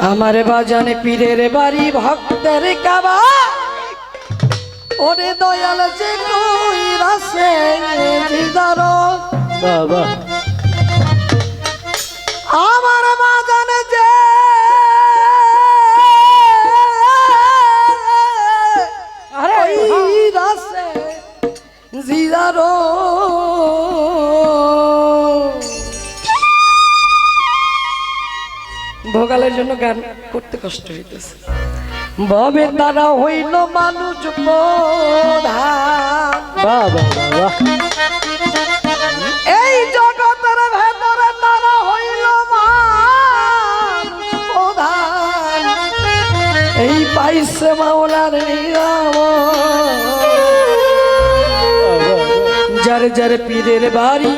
আমার বাজানে পীরের বাড়ি ভক্তের কাবা। ওরে দয়াল যে কই রাসে দিদার বাবা। আমার বাজানে যে জন্য গান করতে কষ্ট হইতেছে। ভবে তারা হইল মানুষ বাবা বাবা। এই জগতের ভেতরে তারা হইল প্রধান। এই পাইছে মাওলার নিরাম যার যার পীরের বাড়ি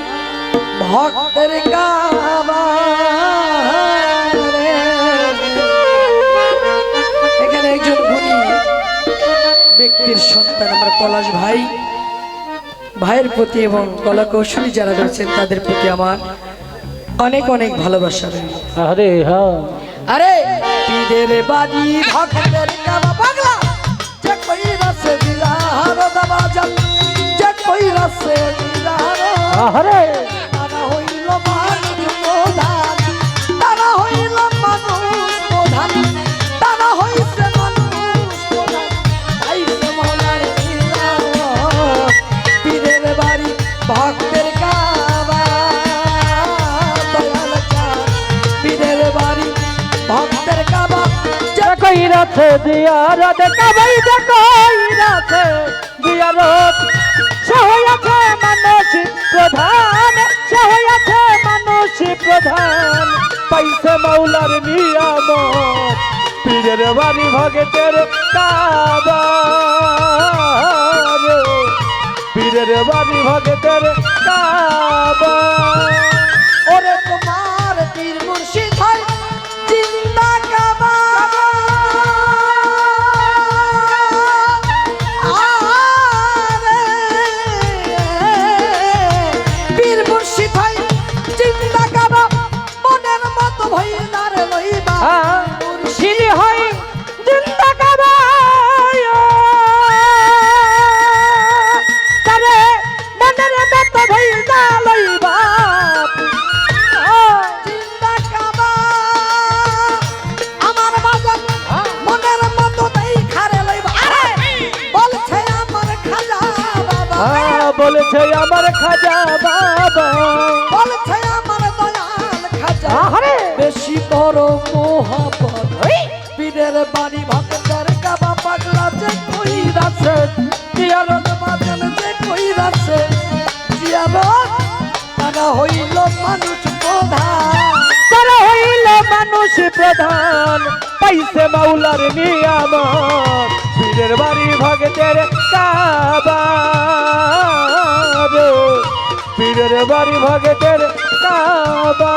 ভক্তের কাবারে। এখানে একজন গুণী ব্যক্তির সন্তান আমার পলাশ ভাই। ভাইয়ের প্রতি এবং কলা কৌশলী যারা রয়েছেন তাদের প্রতি আমার অনেক অনেক ভালোবাসা আরে হ্যাঁ। আরে পীরের বাড়ি ভক্তের কাবা পাগলা যে কই রাসে দিলার দাবা জান যে কই রাসে দিলার আরে তারা হইল মানুষ ভক্তের কাবা। কই রাতে দিয়ারত কবাই দে কই রাতে দিয়ারত সহায়তে মানুষ প্রধান সহায়তে মানুষ প্রধান। পাইছে মাওলার নিয়ামত, পীরের বাড়ি ভগতের কাবা পীরের বাড়ি ভগতের কাবা আমার খাজা বাবা। বলছে আমার দয়াল খাজা। আরে বেশি বড় মোহাবত পীরের বাড়ি ভক্তের কাবা পাগলা যে কই রাছে জিয়ারত বাজান যে কই রাছে জিয়ারত তারা হইল মানুষ প্রধান। তারা হইল মানুষ প্রধান। পাইছে মাওলার নিয়ামত। পীরের বাড়ি ভগতের কাবা। বাড়ি ভগতের কাবা।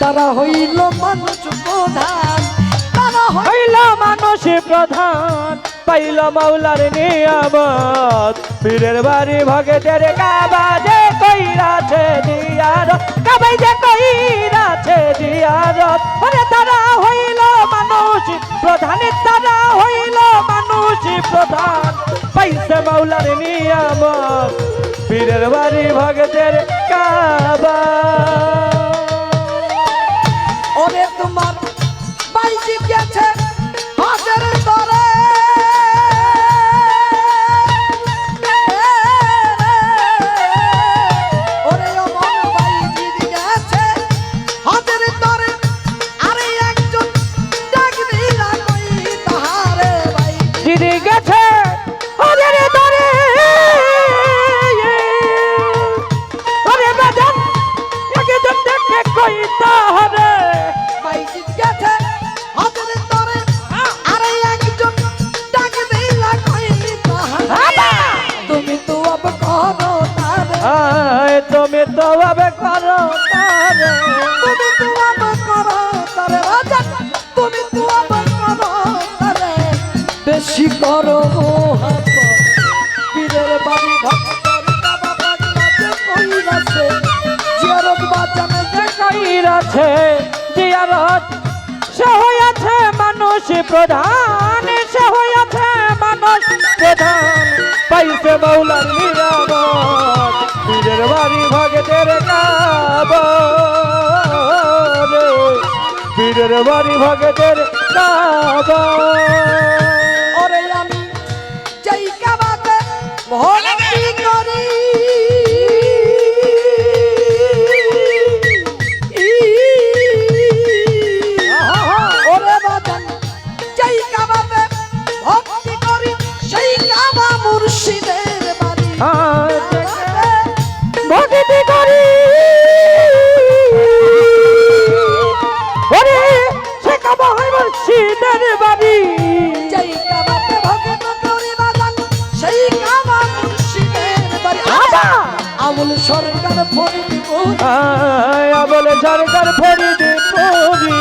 তারা হইল মানুষ প্রধান, তারা হইল মানুষ প্রধান, পাইল মাওলার নিয়ামত। পীরের বাড়ি ভগতের কাবা, যে কইরাছে দিয়ার কাবাই যে নিয়ামক পীরের বাড়ি ভগতের কাবা। ওরে তোমার বাইজি গেছে। বিদ্ধ ভাবে করো তারে। তুমি তো আবার করো তারে রাজন তুমি তো আবার করো তারে। বেশি করো মোহাম্মত পীরের বাড়ি ভক্তর বাবা বাড়ি কই আছে জিয়ারত বাজানে যে কই আছে জিয়ারত সে হইয়াছে মানুষ প্রধান সে হইয়াছে মানুষ প্রধান। পাইছে মৌলার নিরামত পীরের বাড়ি ভগতের কাবর পীরের বাড়ি ভগতের কাবর ওরে আমি যেই কাবাতে ভক্তি করি বাড়ি। বাবা! আমুল সরকার ফরিদপুর আয় বলে সরকার ফরিদপুরি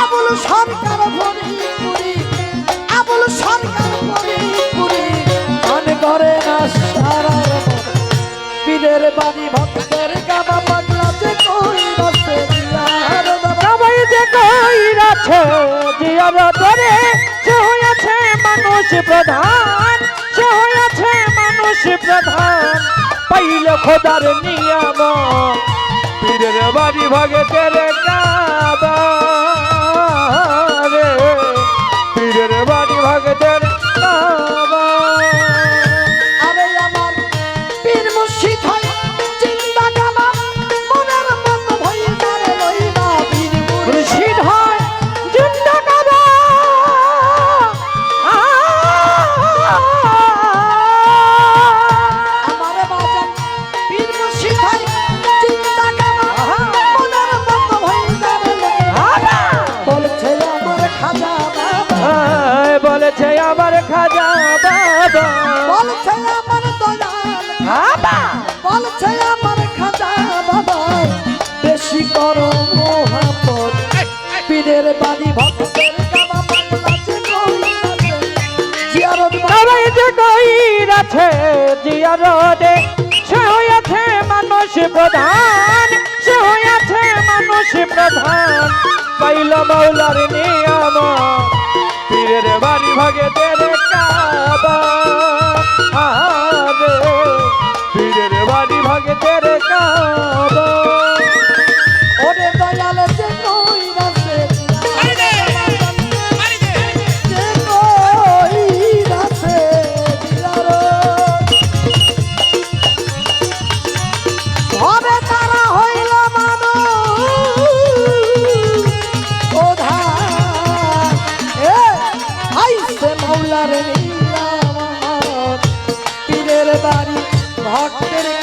আবুল সরকার ফরিদপুরি আবুল সরকার ফরিদপুরি মন করে না সারার পীরের বাড়ি ভক্তের গাবা পাগলা যে কই বসে দিয়ার বাবা যে কইরাছে জিয়ার ধরে সে হয়েছে মানুষ প্রধান সে হয়েছে মানুষ প্রধান। পাইল খোদার নিয়ম বাড়ি পীরের বাড়ি ভক্তের জিয়ারত সবাই যে কইরাছে জিয়ারদে সে হয়েছে মানুষ প্রধান, সে হয়েছে মানুষ প্রধান। পাইল মৌলার নিয়ম, পীরের বাড়ি ভাগে তেরে কাবা। ভক্তের